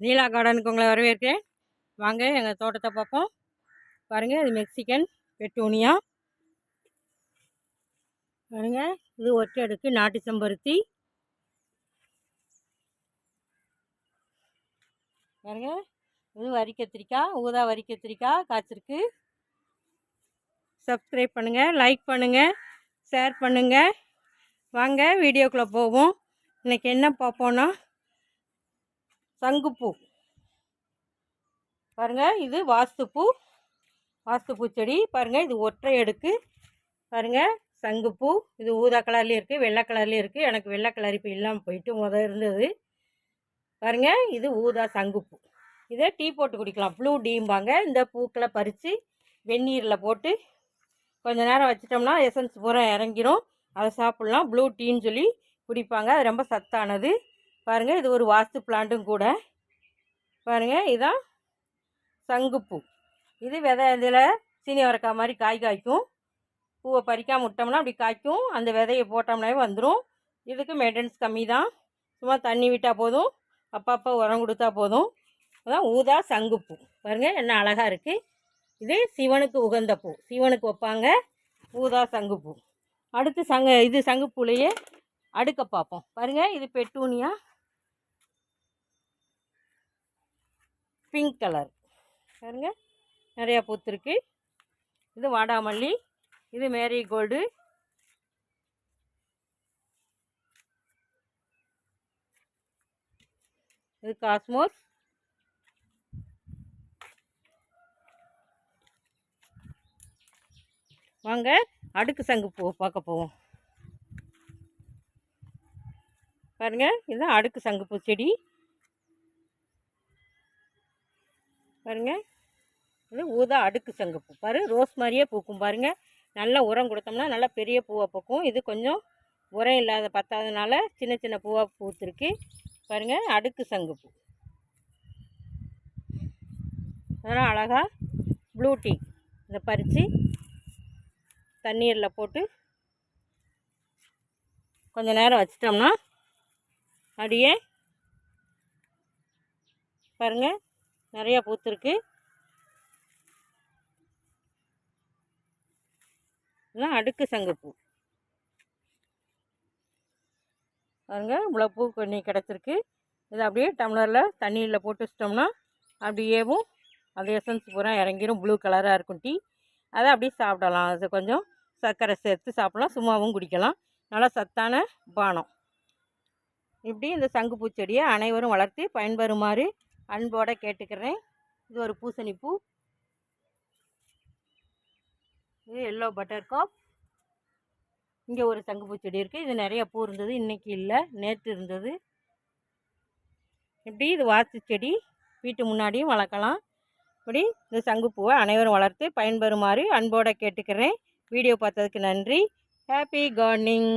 நீலா கார்டனுக்கு உங்களை வரவேற்கிறேன். வாங்க எங்கள் தோட்டத்தை பார்ப்போம். பாருங்கள் இது மெக்சிகன் பெட்டூனியா. பாருங்கள் இது ஒற்றை அடுக்கு நாட்டு செம்பருத்தி. பாருங்கள் இது வரி கத்திரிக்காய் ஊதா வரி கத்திரிக்காய் காய்ச்சிருக்கு. சப்ஸ்கிரைப் பண்ணுங்கள் லைக் பண்ணுங்கள் ஷேர் பண்ணுங்கள் வாங்க வீடியோக்குள்ளே போவோம். இன்றைக்கி என்ன பார்ப்போன்னா சங்குப்பூ. பாருங்கள் இது வாஸ்துப்பூ. வாஸ்துப்பூ செடி. பாருங்கள் இது ஒற்றை அடுக்கு. பாருங்கள் சங்குப்பூ. இது ஊதா கலர்லேயும் இருக்குது வெள்ளை கலர்லேயும் இருக்குது எனக்கு வெள்ளை கலர் இப்போ இல்லாமல் போயிட்டு முத இருந்தது. பாருங்கள் இது ஊதா சங்குப்பூ. இதை டீ போட்டு குடிக்கலாம். ப்ளூ டீம்பாங்க. இந்த பூக்களை பறித்து வெந்நீரில் போட்டு கொஞ்சம் நேரம் வச்சிட்டோம்னா எசன்ஸ் பூரா இறங்கிரும். அதை சாப்பிட்லாம். ப்ளூ டீன்னு சொல்லி குடிப்பாங்க. அது ரொம்ப சத்தானது. பாருங்கள் இது ஒரு வாஸ்து பிளான்ட்டும் கூட. பாருங்கள் இதான் சங்குப்பூ. இது விதை இதில் சீனி வரக்காய் மாதிரி காய் காய்க்கும். பூவை பறிக்காமல் விட்டோம்னா அப்படி காய்க்கும். அந்த விதையை போட்டோம்னாவே வந்துடும் இதுக்கு மெயின்டெனன்ஸ் கம்மி தான். சும்மா தண்ணி விட்டால் போதும். அப்பப்போ உரம் கொடுத்தா போதும். அதான் ஊதா சங்குப்பூ. பாருங்கள் என்ன அழகாக இருக்குது இது சிவனுக்கு உகந்த பூ. சிவனுக்கு வைப்பாங்க ஊதா சங்குப்பூ. அடுத்து சங்க இது சங்குப்பூலையே அடுக்க பார்ப்போம். பாருங்கள் இது பெட்டூனியா? Pink colour. பாருங்க நிறையா பூத்துருக்கு இது வாடாமல்லி இது மேரி கோல்டு இது காஸ்மோஸ். வாங்க அடுக்கு சங்கு பூ பார்க்க போவோம். பாருங்க இதுதான் அடுக்கு சங்குப்பூ செடி. பாருங்கள் இது ஊதா அடுக்கு சங்கப்பூ. பாரு ரோஸ் மாதிரியே பூக்கும். பாருங்கள் நல்லா உரம் கொடுத்தோம்னா நல்லா பெரிய பூவாக பூக்கும். இது கொஞ்சம் உரம் இல்லாத பத்தாதனால சின்ன சின்ன பூவாக பூத்துருக்கு. பாருங்கள் அடுக்கு சங்குப்பூ. அதெல்லாம் அழகாக ப்ளூ டீ இதை பறித்து தண்ணீரில் போட்டு கொஞ்சம் நேரம் வச்சிட்டோம்னா அப்படியே பாருங்கள் நிறையா பூத்துருக்கு. இதுதான் அடுக்கு சங்குப்பூ. பாருங்க இவ்வளோ பூ கிடச்சிருக்கு. இதை அப்படியே டம்ளரில் தண்ணியில் போட்டு வச்சிட்டோம்னா அப்படியேவும் அந்த எசன்ஸ் பூரா இறங்கிடும் ப்ளூ கலராக இருக்கும் டீ. அதை அப்படியே சாப்பிடலாம். அது கொஞ்சம் சர்க்கரை சேர்த்து சாப்பிடலாம். சும்மாவும் குடிக்கலாம். நல்லா சத்தான பானம். இப்படி இந்த சங்குப்பூ செடியை அனைவரும் வளர்த்து பயன்பெறுமாறு அன்போடு கேட்டுக்கிறேன். இது ஒரு பூசணி பூ. இது எல்லோ பட்டர் காப் இங்கே ஒரு சங்குப்பூ செடி இருக்குது இது நிறைய பூ இருந்தது. இன்றைக்கி இல்லை. நேற்று இருந்தது. இப்படி இது வாத்து செடி. வீட்டு முன்னாடியும் வளர்க்கலாம். இப்படி இந்த சங்குப்பூவை அனைவரும் வளர்த்து பயன்பெறுமாறு அன்போடு கேட்டுக்கிறேன். வீடியோ பார்த்ததுக்கு நன்றி. Happy gardening